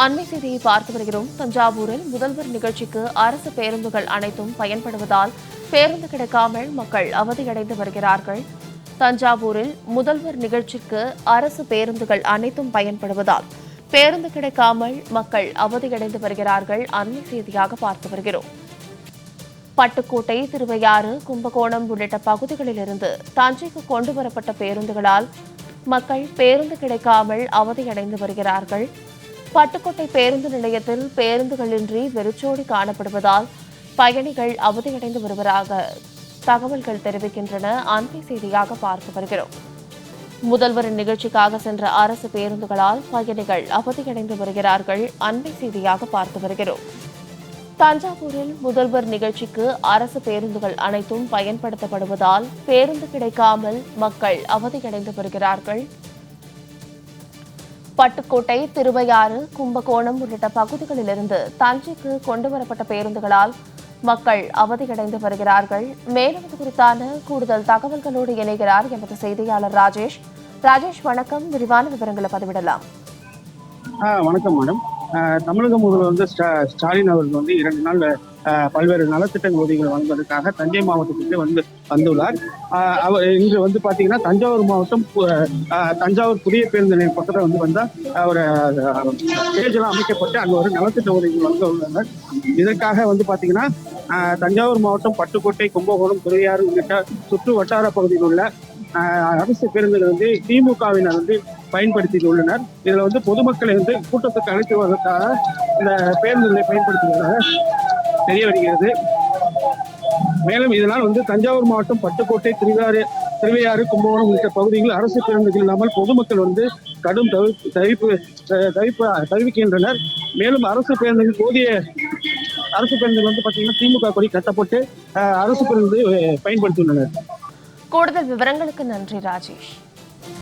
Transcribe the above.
அண்மை செய்தியை பார்த்து வருகிறோம். தஞ்சாவூரில் முதல்வர் நிகழ்ச்சிக்கு அரசு பேருந்துகள் அனைத்தும் பயன்படுவதால் பேருந்து கிடைக்காமல் மக்கள் அவதியடைந்து வருகிறார்கள். தஞ்சாவூரில் முதல்வர் நிகழ்ச்சிக்கு அரசு பேருந்துகள் அனைத்தும் பயன்படுவதால் பேருந்து கிடைக்காமல் மக்கள் அவதியடைந்து வருகிறார்கள். அண்மை செய்தியாக பார்த்து வருகிறோம். பட்டுக்கோட்டை திருவையாறு கும்பகோணம் உள்ளிட்ட பகுதிகளிலிருந்து தஞ்சைக்கு கொண்டு வரப்பட்ட பேருந்துகளால் மக்கள் பேருந்து கிடைக்காமல் அவதியடைந்து வருகிறார்கள். பட்டுக்கோட்டை பேருந்து நிலையத்தில் பேருந்துகளின்றி வெறிச்சோடி காணப்படுவதால் பயணிகள் அவதியடைந்து வருவதாக தகவல்கள் தெரிவிக்கின்றன. அண்மை செய்தியாக பார்த்து வருகிறோம். முதல்வரின் நிகழ்ச்சிக்காக சென்ற அரசு பேருந்துகளால் பயணிகள் அவதியடைந்து வருகிறார்கள். அண்மை செய்தியாக பார்த்து வருகிறோம். தஞ்சாவூரில் முதல்வர் நிகழ்ச்சிக்கு அரசு பேருந்துகள் அனைத்தும் பயன்படுத்தப்படுவதால் பேருந்து கிடைக்காமல் மக்கள் அவதியடைந்து வருகிறார்கள். பட்டுக்கோட்டை திருவையாறு கும்பகோணம் உள்ளிட்ட பகுதிகளிலிருந்து தஞ்சைக்கு கொண்டுவரப்பட்ட பேருந்துகளால் மக்கள் அவதியடைந்து வருகிறார்கள். மேலும் இது குறித்தான கூடுதல் தகவல்களோடு இணைகிறார் எமது செய்தியாளர் ராஜேஷ். ராஜேஷ் வணக்கம். விரிவான விவரங்களை பதிவிடலாம். வணக்கம் மேடம். தமிழக முதல்வர் வந்து ஸ்டா- ஸ்டாலின் அவர்கள் வந்து இரண்டு நாள் பல்வேறு நலத்திட்ட உதவிகள் வழங்குவதற்காக தஞ்சை மாவட்டத்திற்கு வந்து வந்துள்ளார். அவர் இன்று வந்து பாத்தீங்கன்னா தஞ்சாவூர் மாவட்டம் தஞ்சாவூர் புதிய பேருந்து நிலையம் பக்கத்தில் வந்து வந்தா அவர் ஸ்டேஜ் எல்லாம் அமைக்கப்பட்டு அங்க ஒரு நலத்திட்ட உதவிகள் வழங்க உள்ளனர். இதற்காக வந்து பாத்தீங்கன்னா தஞ்சாவூர் மாவட்டம் பட்டுக்கோட்டை கும்பகோணம் துறையாறு உள்ளிட்ட சுற்று வட்டார பகுதியில் உள்ள அரசு பேருந்துகள் வந்து திமுகவினர் வந்து பயன்படுத்தி உள்ளனர் இதுல வந்து பொதுமக்களை வந்து கூட்டத்துக்கு அழைத்து இந்த பேருந்துகளை பயன்படுத்துவதாக தெரிய வருகிறது. மேலும் இதனால் வந்து தஞ்சாவூர் மாவட்டம் பட்டுக்கோட்டை திருவாறு திருவையாறு கும்பகோணம் உள்ளிட்ட பகுதிகளில் அரசு பேருந்துகள் இல்லாமல் பொதுமக்கள் வந்து கடும் தவிப்பு தவிப்பு தவிப்பு தவிக்கின்றனர். மேலும் அரசு பேருந்துகள் போதிய அரசு பேருந்துகள் வந்து பார்த்தீங்கன்னா திமுக கொடி கட்டப்பட்டு அரசு பேருந்து பயன்படுத்தியுள்ளனர். கூடுதல் விவரங்களுக்கு நன்றி ராஜேஷ்.